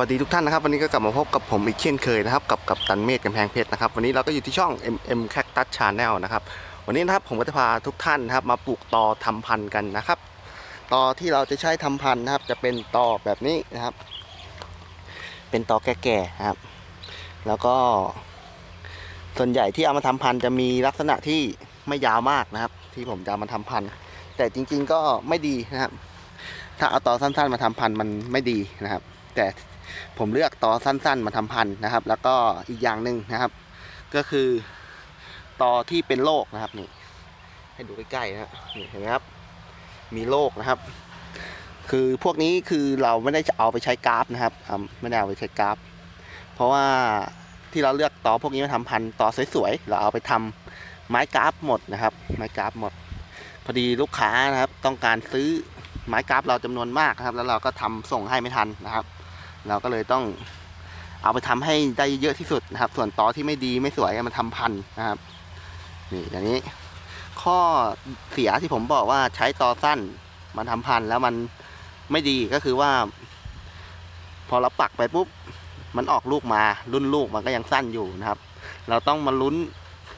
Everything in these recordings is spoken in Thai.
สวัสดีทุกท่านนะครับ วันนี้ก็กลับมาพบกับผมอีกเช่นเคยนะครับ กับกับตันเมธกำแพงเพชรนะครับ วันนี้เราก็อยู่ที่ช่อง MM Cactus Channel นะครับ วันนี้นะครับผมก็จะพาทุกท่านนะครับ มาปลูกตอทำพันธุ์กันนะครับตอที่เราจะใช้ทำพันธุ์นะครับ จะเป็นตอแบบนี้นะครับ เป็นตอแก่ๆนะครับ แล้วก็ส่วนใหญ่ที่เอามาทำพันธุ์จะมีลักษณะที่ไม่ยาวมากนะครับ ที่ผมจะมาทำพันธุ์แต่จริง ๆ ก็ไม่ดีนะครับ ถ้าเอาตอสั้น ๆ มาทำพันธุ์มันไม่ดีนะครับแต่ ผมเลือกตอสั้น ๆ มาทำพันธุ์นะครับ แล้วก็อีกอย่างหนึ่งนะครับ ก็คือตอที่เป็นโรคนะครับนี่ ให้ดูใกล้ๆนะนี่เห็นไหมครับ มีโรคนะครับ คือพวกนี้คือเราไม่ได้จะเอาไปใช้กราฟนะครับไม่ได้เอาไปใช้กราฟ เพราะว่าที่เราเลือกตอพวกนี้มาทำพันธุ์ตอสวยๆเราเอาไปทำไม้กราฟหมดนะครับ ไม้กราฟหมด พอดีลูกค้านะครับ ต้องการซื้อไม้กราฟเราจำนวนมากนะครับ แล้วเราก็ทำส่งให้ไม่ทันนะครับ เราก็เลยต้องเอาไปทำให้ได้เยอะที่สุดนะครับ ส่วนตอที่ไม่ดีไม่สวยมันทำพันนะครับนี่อย่างนี้ ข้อเสียที่ผมบอกว่าใช้ตอสั้นมันทำพันแล้วมันไม่ดีก็คือว่า พอเราปักไปปุ๊บมันออกลูกมารุ่นลูกมันก็ยังสั้นอยู่นะครับ เราต้องมาลุ้น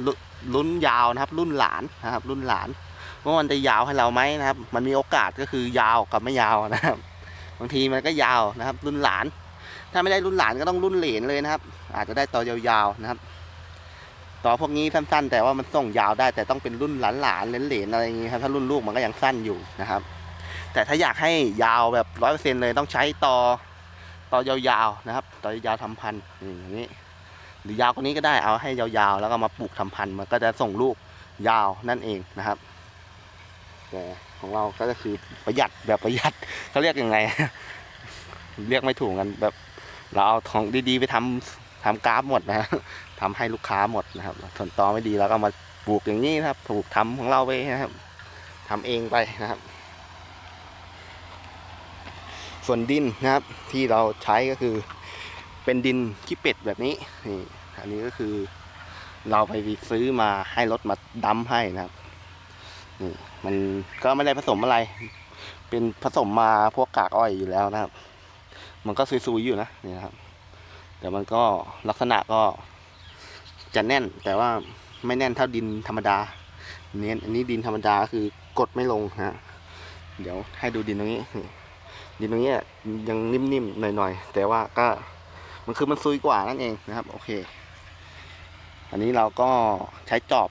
ลุลุ้นยาวนะครับ รุ่นหลานนะครับ รุ่นหลานว่ามันจะยาวให้เราไหมนะครับ มันมีโอกาสก็คือยาวกับไม่ยาวนะครับ บางทีมันก็ยาวนะครับ รุ่นหลาน ถ้าไม่ได้รุ่นหลานก็ต้องรุ่นเหลนเลยนะครับ อาจจะได้ต่อยาวๆนะครับ ต่อพวกนี้สั้นๆ แต่ว่ามันส่งยาวได้ แต่ต้องเป็นรุ่นหลานๆเหลนๆอะไรอย่างงี้ครับถ้ารุ่นลูกมันก็ยังสั้นอยู่นะครับ แต่ถ้าอยากให้ยาวแบบร้อยเปอร์เซ็นเลยต้องใช้ต่อต่อยาวๆนะครับ ต่อยาวทำพันธุ์นี่อย่างนี้ หรือยาวกว่านี้ก็ได้เอาให้ยาวๆ แล้วก็มาปลูกทำพันธุ์มันก็จะส่งลูกยาวนั่นเองนะครับ แต่ ของเราก็คือประหยัดแบบประหยัดเขาเรียกยังไง เรียกไม่ถูกกันแบบ เราเอาของดีๆ ไปทำทำกราฟหมดนะฮะทำให้ลูกค้าหมดนะครับส่วนตอไม่ดีเราก็มาปลูกอย่างนี้นะครับปลูกทำของเราไปนะครับทำเองไปนะครับ ส่วนดินนะครับ ที่เราใช้ก็คือ เป็นดินขี้เป็ดแบบนี้นี่อันนี้ก็คือ เราไปซื้อมาให้รถมาดัมให้นะครับนี่ มันก็ไม่ได้ผสมอะไร เป็นผสมมาพวกกากอ้อยอยู่แล้วนะครับ มันก็ซุยๆอยู่นะนี่นะครับ แต่มันก็ลักษณะก็จะแน่นแต่ว่าไม่แน่นเท่าดินธรรมดา เนี้ยอันนี้ดินธรรมดาคือกดไม่ลงฮะ เดี๋ยวให้ดูดินตรงนี้ ดินตรงนี้ยังนิ่มๆหน่อยๆแต่ว่าก็มันคือมันซุยกว่านั่นเองนะครับ โอเค อันนี้เราก็ใช้จอบ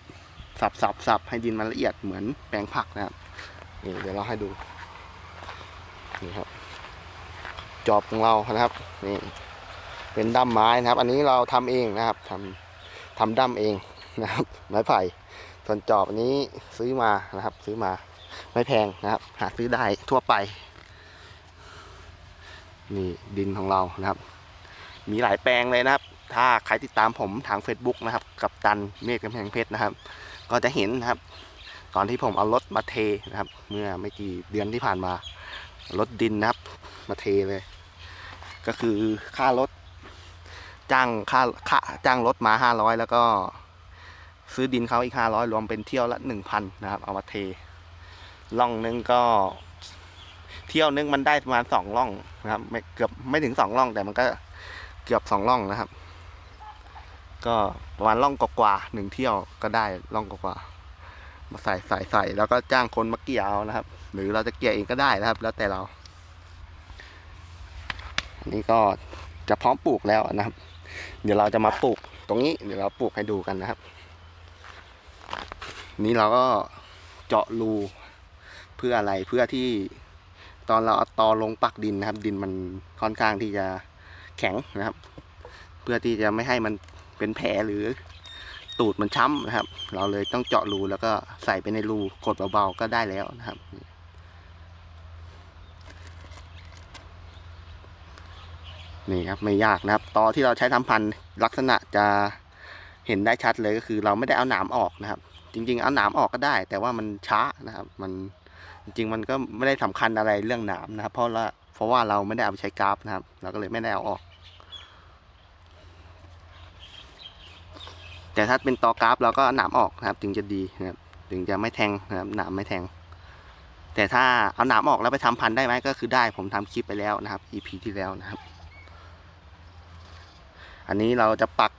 สับสับสับให้ดินมันละเอียดเหมือนแปลงผักนะครับนี่เดี๋ยวเราให้ดูนี่ครับ จอบของเรานะครับนี่เป็นด้ามไม้นะครับ อันนี้เราทำเองนะครับทำทำด้ามเองนะครับ ไม้ไผ่ส่วนจอบอันนี้ซื้อมานะครับ ซื้อมาไม่แพงนะครับ หาซื้อได้ทั่วไป นี่ดินของเรานะครับ มีหลายแปลงเลยนะครับ ถ้าใครติดตามผมทาง Facebook นะครับ กับตันเมฆกำแพงเพชรนะครับ ก็จะเห็นนะครับ ตอนที่ผมเอารถมาเทนะครับ เมื่อไม่กี่เดือนที่ผ่านมารถดินนะครับ มาเทเลย ก็คือค่ารถจ้างค่าค่าจ้างรถมาห้าร้อยแล้วก็ซื้อดินเขาอีกห้าร้อยรวมเป็นเที่ยวละหนึ่งพันนะครับ เอามาเทล่องนึงก็เที่ยวนึงมันได้ประมาณสองล่องนะครับไม่เกือบไม่ถึงสองล่องแต่มันก็เกือบสองล่องนะครับ ก็ประมาณล่องกว่าหนึ่งเที่ยวก็ได้ล่องกว่ามาใส่ใส่ใส่แล้วก็จ้างคนมาเกี่ยวเอานะครับ หรือเราจะเกี่ยวเองก็ได้นะครับ แล้วแต่เราอันนี้ก็จะพร้อมปลูกแล้วนะครับ เดี๋ยวเราจะมาปลูกตรงนี้เดี๋ยวเราปลูกให้ดูกันนะครับ นี่เราก็เจาะรูเพื่ออะไรเพื่อที่ตอนเราเอาตอลงปักดินนะครับ ดินมันค่อนข้างที่จะแข็งนะครับ เพื่อที่จะไม่ให้มัน เป็นแผลหรือตูดมันช้ำนะครับ เราเลยต้องเจาะรูแล้วก็ใส่ไปในรูกดเบาๆก็ได้แล้วนะครับ นี่ครับไม่ยากนะครับตอที่เราใช้ทำพันธุ์ลักษณะจะเห็นได้ชัดเลยก็คือเราไม่ได้เอาหนามออกนะครับ จริง ๆ เอาหนามออกก็ได้ แต่ว่ามันช้านะครับ มันจริงๆมันก็ไม่ได้สำคัญอะไรเรื่องหนามนะครับ เพราะว่าเพราะว่าเราไม่ได้เอาไปใช้กราฟนะครับ เราก็เลยไม่ได้เอาออก แต่ถ้าเป็นตอกราฟเราก็หนามออกนะครับจึงจะดีนะครับ ถึงจะไม่แทงนะครับหนามไม่แทง แต่ถ้าเอาหนามออกแล้วไปทำพันธุ์ได้ไหมก็คือได้ผมทำคลิปไปแล้วนะครับ EP ที่แล้วนะครับ อันนี้เราจะปัก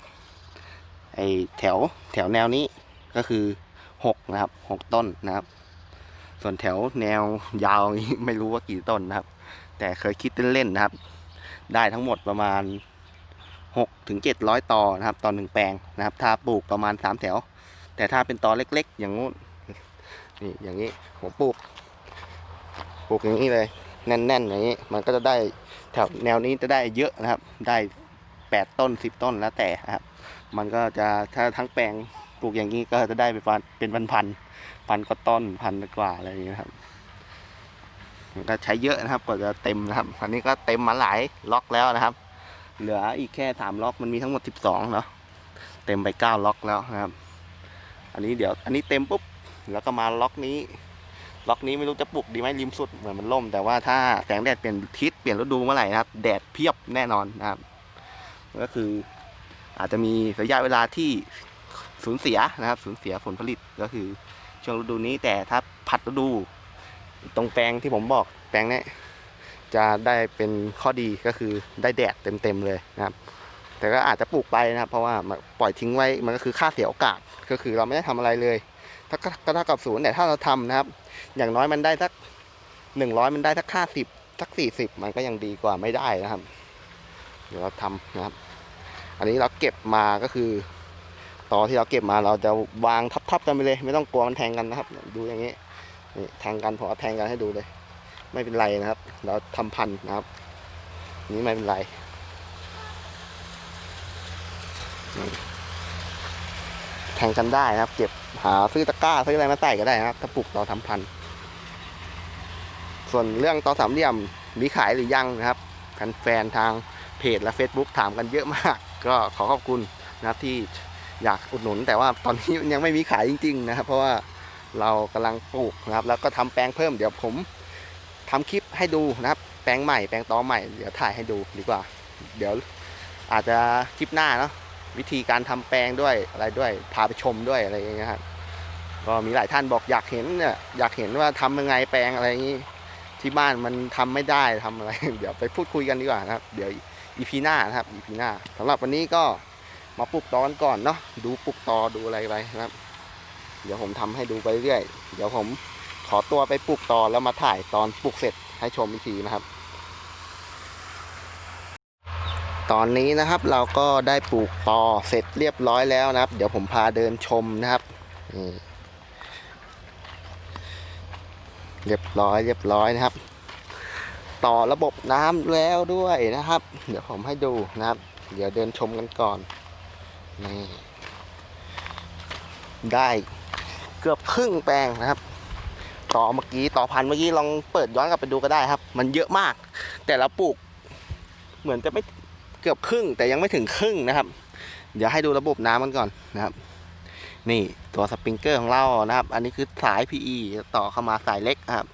ไอแถวแถวแนวนี้ก็คือหกนะครับหกต้นนะครับ ส่วนแถวแนวยาวนี้ไม่รู้ว่ากี่ต้นนะครับ แต่เคยคิดเล่นๆนะครับ ได้ทั้งหมดประมาณ หกถึงเจ็ดร้อยตอนะครับต่อหนึ่งแปลงนะครับ ถ้าปลูกประมาณสามแถว แต่ถ้าเป็นตอเล็กๆ อย่างงู้นนี่อย่างนี้ผมปลูกปลูกอย่างนี้เลยแน่นๆอย่างนี้มันก็จะได้แถวแนวนี้จะได้เยอะนะครับ ได้แปดต้นสิบต้นแล้วแต่นะครับ มันก็จะถ้าทั้งแปลงปลูกอย่างนี้ก็จะได้เป็นพันเป็นพันพันๆพันกว่าต้นพันกว่าอะไรอย่างนี้ครับมันก็ใช้เยอะนะครับกว่าจะเต็มนะครับอันนี้ก็เต็มมาหลายล็อกแล้วนะครับ เหลืออีกแค่สามล็อกมันมีทั้งหมดสิบสองเนาะเต็มไปเก้าล็อกแล้วนะครับ อันนี้เดี๋ยวอันนี้เต็มปุ๊บแล้วก็มาล็อกนี้ ล็อกนี้ไม่รู้จะปลุกดีไหมริมสุดเหมือนมันล่ม แต่ว่าถ้าแสงแดดเปลี่ยนทิศเปลี่ยนฤดูเมื่อไหร่นะครับ แดดเพียบแน่นอนนะครับ ก็คืออาจจะมีระยะเวลาที่สูญเสียนะครับ สูญเสียผลผลิตก็คือช่วงฤดูนี้แต่ถ้าผัดฤดู ตรงแปลงที่ผมบอกแปลงนี้ จะได้เป็นข้อดีก็คือได้แดดเต็มๆเลยนะครับ แต่ก็อาจจะปลูกไปนะครับ เพราะว่าปล่อยทิ้งไว้มันก็คือค่าเสียโอกาสก็คือเราไม่ได้ทำอะไรเลยถ้าก็เท่ากับศูนย์แต่ถ้าเราทำนะครับ อย่างน้อยมันได้สักหนึ่งร้อยมันได้สักห้าสิบสักสี่สิบมันก็ยังดีกว่าไม่ได้นะครับ เดี๋ยวเราทำนะครับ อันนี้เราเก็บมาก็คือต่อที่เราเก็บมาเราจะวางทับๆกันไปเลย ไม่ต้องกลัวมันแทงกันนะครับ ดูอย่างนี้นี่แทงกันผมเอาแทงกันให้ดูเลย ไม่เป็นไรนะครับ เราทำพันนะครับ นี่ไม่เป็นไรแทงกันได้นะครับ เก็บหาซื้อตะกร้าซื้ออะไรมาใส่ก็ได้นะครับถ้าปลูกเราทำพัน ส่วนเรื่องตอสามเหลี่ยมมีขายหรือยังนะครับแฟนทางเพจและ Facebook ถามกันเยอะมาก ก็ขอขอบคุณนะครับที่อยากอุดหนุน แต่ว่าตอนนี้ยังไม่มีขายจริง ๆ นะครับ เพราะว่าเรากำลังปลูกนะครับ แล้วก็ทำแปลงเพิ่มเดี๋ยวผม ทำคลิปให้ดูนะครับ แปลงใหม่แปลงตอใหม่ เดี๋ยวถ่ายให้ดูดีกว่า เดี๋ยวอาจจะคลิปหน้าเนาะวิธีการทำแปลงด้วยอะไรด้วยพาไปชมด้วยอะไรอย่างเงี้ยครับก็มีหลายท่านบอกอยากเห็นเนี่ยอยากเห็นว่าทำยังไงแปลงอะไรอย่างงี้ ที่บ้านมันทำไม่ได้ทำอะไร เดี๋ยวไปพูดคุยกันดีกว่านะครับ เดี๋ยวอีพีหน้านะครับอีพีหน้าสำหรับวันนี้ก็มาปลูกตอนก่อนเนาะดูปลูกตอดูอะไรไปนะครับ เดี๋ยวผมทำให้ดูไปเรื่อยเดี๋ยวผม ขอตัวไปปลูกตอแล้วมาถ่ายตอนปลูกเสร็จให้ชมอีกทีนะครับ ตอนนี้นะครับเราก็ได้ปลูกตอเสร็จเรียบร้อยแล้วนะครับ เดี๋ยวผมพาเดินชมนะครับเรียบร้อยเรียบร้อยนะครับ ต่อระบบน้ำแล้วด้วยนะครับ เดี๋ยวผมให้ดูนะครับ เดี๋ยวเดินชมกันก่อนนี่ได้เกือบครึ่งแปลงนะครับ ต่อเมื่อกี้ต่อพันเมื่อกี้ลองเปิดย้อนกลับไปดูก็ได้ครับ มันเยอะมาก แต่เราปลูก เหมือนจะไม่เกือบครึ่ง แต่ยังไม่ถึงครึ่งนะครับ เดี๋ยวให้ดูระบบน้ำกันก่อนนะครับ นี่ตัวสปริงเกอร์ของเรานะครับ อันนี้คือสาย PE ต่อเข้ามาสายเล็กครับ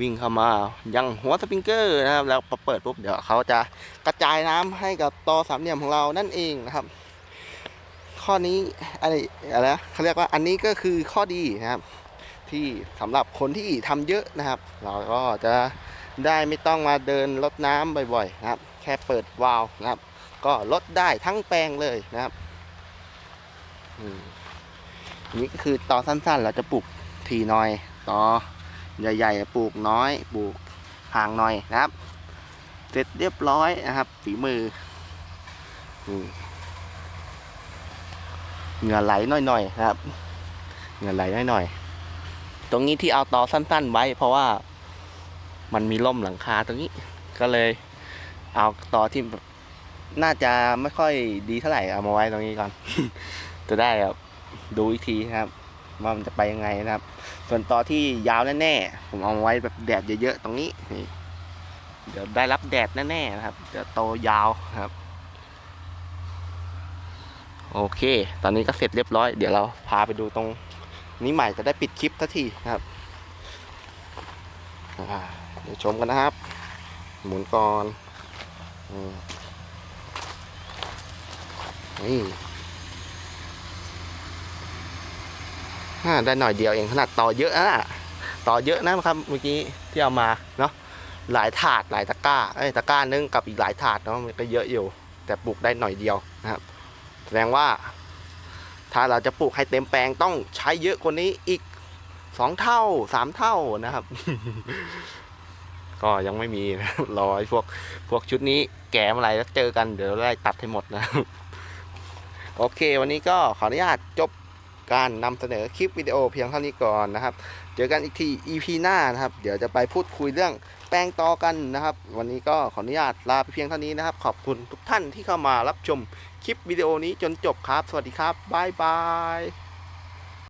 วิ่งเข้ามายังหัวสปริงเกอร์นะครับ แล้วพอเปิดปุ๊บเดี๋ยวเขาจะกระจายน้ำให้กับต่อสามเหลี่ยมของเรานั่นเองนะครับ ข้อนี้อะไรอะไรเขาเรียกว่าอันนี้ก็คือข้อดีนะครับ ที่สำหรับคนที่ทำเยอะนะครับ เราก็จะได้ไม่ต้องมาเดินรดน้ำบ่อยๆนะครับ แค่เปิดวาล์วนะครับ ก็ลดได้ทั้งแปลงเลยนะครับอืมนี่ก็คือต่อสั้นๆ เราจะปลูกทีหน่อยต่อใหญ่ๆปลูกน้อยปลูกห่างหน่อยนะครับ เสร็จเรียบร้อยนะครับ ฝีมือเหงื่อไหลหน่อยๆนะครับ เหงื่อไหลหน่อยๆ ตรงนี้ที่เอาตอสั้น ๆ ไว้ เพราะว่ามันมีร่มหลังคาตรงนี้ ก็เลย เอาตอที่น่าจะไม่ค่อยดีเท่าไหร่เอามาไว้ตรงนี้ก่อน จะได้แบบดูอีกทีนะครับว่ามันจะไปยังไงนะครับ ส่วนตอที่ยาวแน่ๆผมเอาไว้แบบแดดเยอะๆตรงนี้นี่เดี๋ยวได้รับแดดแน่ๆนะครับจะโตยาวครับ โอเค ตอนนี้ก็เสร็จเรียบร้อย เดี๋ยวเราพาไปดูตรง นี้ใหม่จะได้ปิดคลิปทันทีนะครับเดี๋ยวชมกันนะครับ หมุนก่อนนี่ได้หน่อยเดียวเองขนาดต่อเยอะนะต่อเยอะนะครับเมื่อกี้ที่เอามาเนาะหลายถาดหลายตะกร้าเอ้ตะกร้านึงกับอีกหลายถาดเนาะมันก็เยอะอยู่ แต่ปลูกได้หน่อยเดียวนะครับ แสดงว่า ถ้าเราจะปลูกให้เต็มแปลงต้องใช้เยอะกว่านี้อีกสองเท่าสามเท่านะครับ ก็ยังไม่มีนะรอไอ้พวกพวกชุดนี้แก่เมื่อไหร่แล้วเจอกันเดี๋ยวไล่ตัดให้หมดนะโอเค วันนี้ก็ขออนุญาตจบการนำเสนอคลิปวิดีโอเพียงเท่านี้ก่อนนะครับ เจอกันอีกที EP หน้านะครับ เดี๋ยวจะไปพูดคุยเรื่องแปลงต่อกันนะครับ วันนี้ก็ขออนุญาตลาไปเพียงเท่านี้นะครับ ขอบคุณทุกท่านที่เข้ามารับชม คลิปวิดีโอนี้จนจบครับ สวัสดีครับ บ๊ายบาย